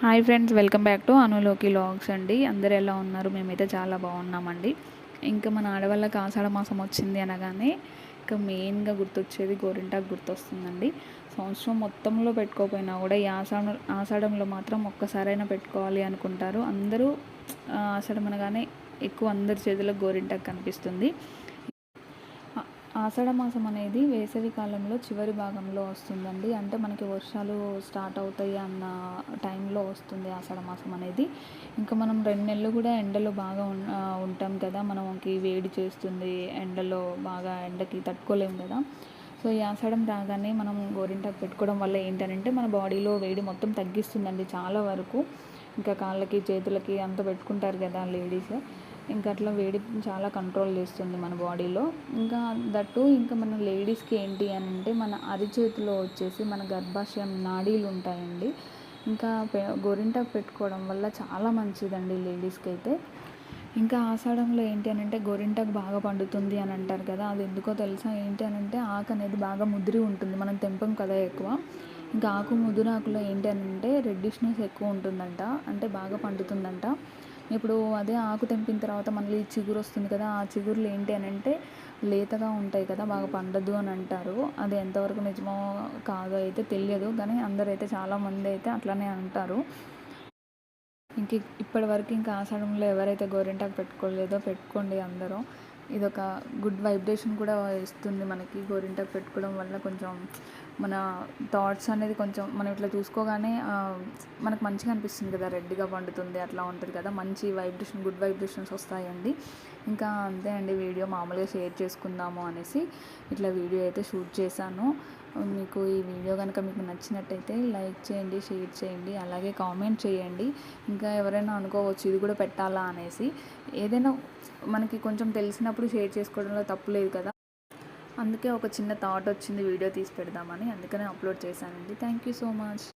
Hi friends welcome back to అనులోకి vlogs అండి. అందరు ఎలా ఉన్నారు? మేమైతే చాలా బాగున్నామండి. ఇంకా మన ఆడవాళ్ళకి ఆషాఢ మాసం వచ్చింది అనగానే ఇంకా మెయిన్గా గుర్తొచ్చేది గోరింటాకు గుర్తొస్తుందండి. సంవత్సరం మొత్తంలో పెట్టుకోకపోయినా కూడా ఈ ఆషాఢ ఆషాఢంలో మాత్రం ఒక్కసారైనా పెట్టుకోవాలి అనుకుంటారు. అందరూ ఆషాఢం అనగానే ఎక్కువ అందరి చేతిలో గోరింటాకు కనిపిస్తుంది. ఆషాఢ మాసం అనేది వేసవి కాలంలో చివరి భాగంలో వస్తుందండి. అంటే మనకి వర్షాలు స్టార్ట్ అవుతాయి అన్న టైంలో వస్తుంది ఆషాఢ మాసం అనేది. ఇంకా మనం రెండు నెలలు కూడా ఎండలో బాగా ఉంటాం కదా. మనకి వేడి చేస్తుంది ఎండలో బాగా ఎండకి తట్టుకోలేము కదా. సో ఈ ఆషాఢం రాగానే మనం గోరింటాకు పెట్టుకోవడం వల్ల ఏంటంటే మన బాడీలో వేడి మొత్తం తగ్గిస్తుందండి చాలా వరకు. ఇంకా కాళ్ళకి చేతులకి అంత పెట్టుకుంటారు కదా లేడీస్. ఇంకా అట్లా వేడి చాలా కంట్రోల్ చేస్తుంది మన బాడీలో ఇంకా దట్టు ఇంకా మన లేడీస్కి ఏంటి అని అంటే మన అరిచేతిలో వచ్చేసి మన గర్భాశయం నాడీలు ఉంటాయండి. ఇంకా గోరింటాకు పెట్టుకోవడం వల్ల చాలా మంచిదండి లేడీస్కి అయితే. ఇంకా ఆషాఢంలో ఏంటి అని అంటే గోరింటాకు బాగా పండుతుంది అని అంటారు కదా అది ఎందుకో తెలుసా? ఏంటి అని అంటే ఆకు అనేది బాగా ముదిరి ఉంటుంది మనం తెంపం కదా ఎక్కువ. ఇంకా ఆకు ముదురాకులో ఏంటి అని అంటే రెడ్డిష్నెస్ ఎక్కువ ఉంటుందంట అంటే బాగా పండుతుందంట. ఇప్పుడు అదే ఆకు తెంపిన తర్వాత మళ్ళీ చిగురు వస్తుంది కదా ఆ చిగురులు ఏంటి అని అంటే లేతగా ఉంటాయి కదా బాగా పండదు అని అంటారు. అది ఎంతవరకు నిజమో కాదో అయితే తెలియదు కానీ అందరూ అయితే చాలామంది అయితే అట్లనే అంటారు. ఇంక ఇప్పటి వరకు ఇంకా ఆషాఢంలో ఎవరైతే గోరింటాకు పెట్టుకోలేదో పెట్టుకోండి అందరూ. ఇదొక గుడ్ వైబ్రేషన్ కూడా ఇస్తుంది మనకి గోరింటాకు పెట్టుకోవడం వల్ల కొంచెం మన థాట్స్ అనేది కొంచెం మనం ఇట్లా చూసుకోగానే మనకు మంచిగా అనిపిస్తుంది కదా రెడ్గా పండుతుంది అట్లా ఉంటుంది కదా మంచి వైబ్రేషన్ గుడ్ వైబ్రేషన్స్ వస్తాయండి. ఇంకా అంతే అండి వీడియో మామూలుగా షేర్ చేసుకుందాము అనేసి ఇట్లా వీడియో అయితే షూట్ చేశాను. మీకు ఈ వీడియో కనుక మీకు నచ్చినట్టయితే లైక్ చేయండి షేర్ చేయండి అలాగే కామెంట్ చేయండి. ఇంకా ఎవరైనా అనుకోవచ్చు ఇది కూడా పెట్టాలా అనేసి. ఏదైనా మనకి కొంచెం తెలిసినప్పుడు షేర్ చేసుకోవడంలో తప్పు లేదు కదా. అందుకే ఒక చిన్న థాట్ వచ్చింది వీడియో తీసి పెడదామని. అందుకనే అప్లోడ్ చేశానండి. Thank you so much.